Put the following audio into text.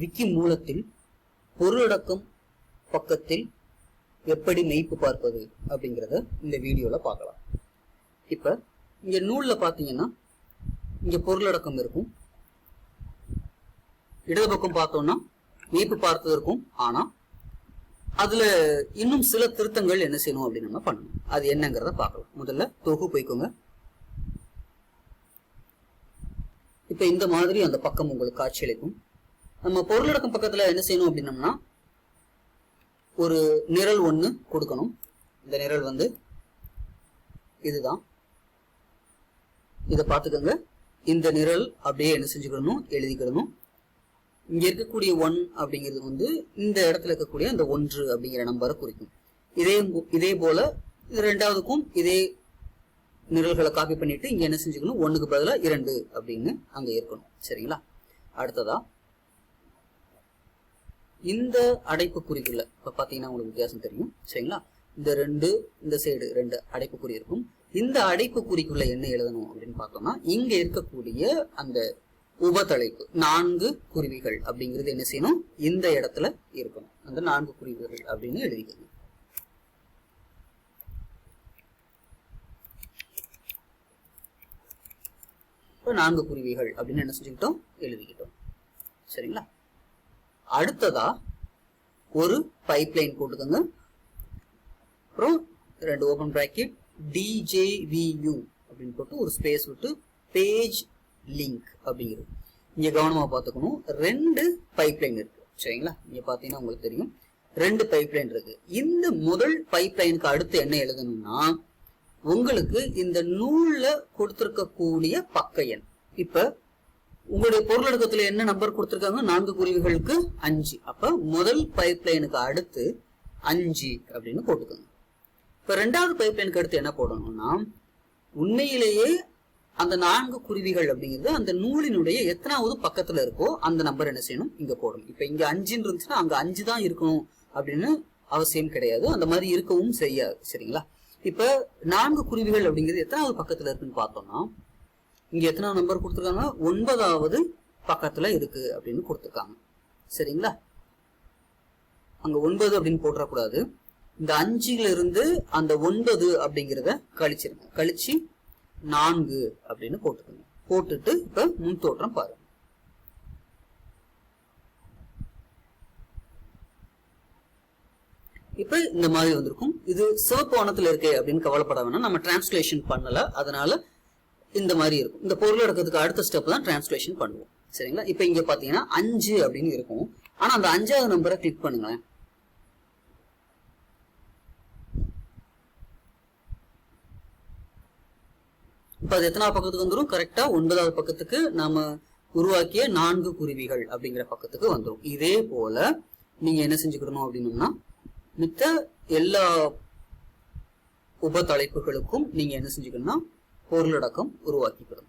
விக்கி மூலத்தில் பொருளடக்கம் பக்கத்தில் எப்படி மெய்ப்பு பார்ப்பது அப்படிங்கிறத இந்த வீடியோவில் பார்க்கலாம். இப்போ இங்கே நூலில் பார்த்தீங்கன்னா இங்கே பொருளடக்கம் இருக்கும். இடது பக்கம் பார்த்தோம்னா மெய்ப்பு பார்த்தது இருக்கும் ஆனால் அதில் இன்னும் சில திருத்தங்கள் என்ன செய்யணும் அப்படின்னு நம்ம பண்ணணும். அது என்னங்கிறத பார்க்கலாம். முதல்ல தொகு போய்க்கோங்க. இப்போ இந்த மாதிரி அந்த பக்கம் உங்களுக்கு காட்சியளிக்கும் நம்ம பொருளடக்கம் பக்கத்தில் என்ன செய்யணும் அப்படின்னம்னா ஒரு நிரல் ஒன்று கொடுக்கணும். இந்த நிரல் வந்து இதுதான். இதை பார்த்துக்கோங்க. இந்த நிரல் அப்படியே என்ன செஞ்சுக்கிடணும்? எழுதிக்கிடணும். இங்கே இருக்கக்கூடிய ஒன் அப்படிங்கிறது வந்து இந்த இடத்துல இருக்கக்கூடிய அந்த ஒன்று அப்படிங்கிற நம்பரை குறிக்கும். இதே இதே போல இது ரெண்டாவதுக்கும் இதே நிரல்களை காப்பி பண்ணிட்டு இங்கே என்ன செஞ்சுக்கணும்? ஒன்றுக்கு பதிலாக இரண்டு அப்படின்னு அங்கே இருக்கணும். சரிங்களா? அடுத்ததா இந்த அடைப்பு குறிக்குள்ள இப்ப பாத்தீங்கன்னா உங்களுக்கு வித்தியாசம் தெரியும் சரிங்களா? இந்த ரெண்டு இந்த சைடு ரெண்டு அடைப்பு குறி இருக்கும். இந்த அடைப்பு குறிக்குள்ள என்ன எழுதணும் அப்படின்னு பார்த்தோம்னா இங்க இருக்கக்கூடிய அந்த உபதலைப்பு நான்கு குருவிகள் அப்படிங்கிறது என்ன செய்யணும்? இந்த இடத்துல இருக்கணும். அந்த நான்கு குருவிகள் அப்படின்னு எழுதிக்கணும். நான்கு குருவிகள் அப்படின்னு என்ன செஞ்சுக்கிட்டோம்? எழுதிக்கிட்டோம். சரிங்களா? அடுத்ததா ஒரு பைப்லைன் போட்டுக்கோங்க. அப்புறம் ரெண்டு ஓபன் பிராக்கெட் டிஜேவியூ அப்படின்னு போட்டு ஒரு ஸ்பேஸ் விட்டு பேஜ் லிங்க் அப்படிங்கிறது இங்கே கவனமாக பார்த்துக்கணும். ரெண்டு பைப்லைன் இருக்கு. சரிங்களா? இங்கே பார்த்தீங்கன்னா உங்களுக்கு தெரியும். ரெண்டு பைப்லைன் இருக்கு. இந்த முதல் பைப்லைனுக்கு அடுத்து என்ன எழுதணும்னா உங்களுக்கு இந்த நூலில் கொடுத்துருக்கக்கூடிய பக்க எண். இப்போ உங்களுடைய பொருளடக்கத்துல என்ன நம்பர் கொடுத்திருக்காங்க? நான்கு குருவிகளுக்கு அஞ்சு. அப்ப முதல் பைப்லைனுக்கு அடுத்து அஞ்சு அப்படின்னு போட்டுக்கோங்க. இப்ப ரெண்டாவது பைப்லைனுக்கு அடுத்து என்ன போடணும்னா உண்மையிலேயே அந்த நான்கு குருவிகள் அப்படிங்கிறது அந்த நூலினுடைய எத்தனாவது பக்கத்துல இருக்கோ அந்த நம்பர் என்ன செய்யணும்? இங்க போடணும். இப்ப இங்க அஞ்சுன்னு இருந்துச்சுன்னா அங்க அஞ்சு தான் இருக்கணும் அப்படின்னு அவசியம் கிடையாது. அந்த மாதிரி இருக்கவும் செய்யாது சரிங்களா? இப்ப நான்கு குருவிகள் அப்படிங்கிறது எத்தனாவது பக்கத்துல இருக்குன்னு பார்த்தோம்னா இங்க எத்தனை நம்பர் கொடுத்துருக்காங்க ஒன்பதாவது பக்கத்துல இருக்கு அப்படின்னு கொடுத்துருக்காங்க. சரிங்களா? அங்க ஒன்பது அப்படின்னு போட்டுறக்கூடாது இந்த அஞ்சுல இருந்து அந்த ஒன்பது அப்படிங்கிறத கழிச்சிருங்க. கழிச்சு நான்கு அப்படின்னு போட்டுக்கோங்க. போட்டுட்டு இப்ப முன் தோற்றம் பாருங்க. இப்ப இந்த மாதிரி வந்திருக்கும். இது சிவப்பு இருக்கே அப்படின்னு கவலைப்பட வேணாம். நம்ம டிரான்ஸ்லேஷன் பண்ணல. அதனால இந்த மாதிரி இருக்கும். இந்த பொருள் எடுக்கிறதுக்கு அடுத்த ஸ்டெப் தான் டிரான்ஸ்லேஷன் பண்ணுவோம். சரிங்களா? இப்ப இங்க பாத்தீங்கன்னா அஞ்சு அப்படின்னு இருக்கும். ஆனா அந்த அஞ்சாவது நம்பரை கிளிக் பண்ணுங்களேன். இப்போ அது எத்தனாவது பக்கத்துக்கு வந்துடும் கரெக்டா ஒன்பதாவது பக்கத்துக்கு நாம உருவாக்கிய நான்கு குருவிகள் அப்படிங்கிற பக்கத்துக்கு வந்துடும் இதே போல நீங்க என்ன செஞ்சுக்கணும் அப்படின்னம்னா மித்த எல்லா உப தலைப்புகளுக்கும் நீங்க என்ன செஞ்சுக்கணும்னா பொருளடக்கம் உருவாக்கிவிடும்.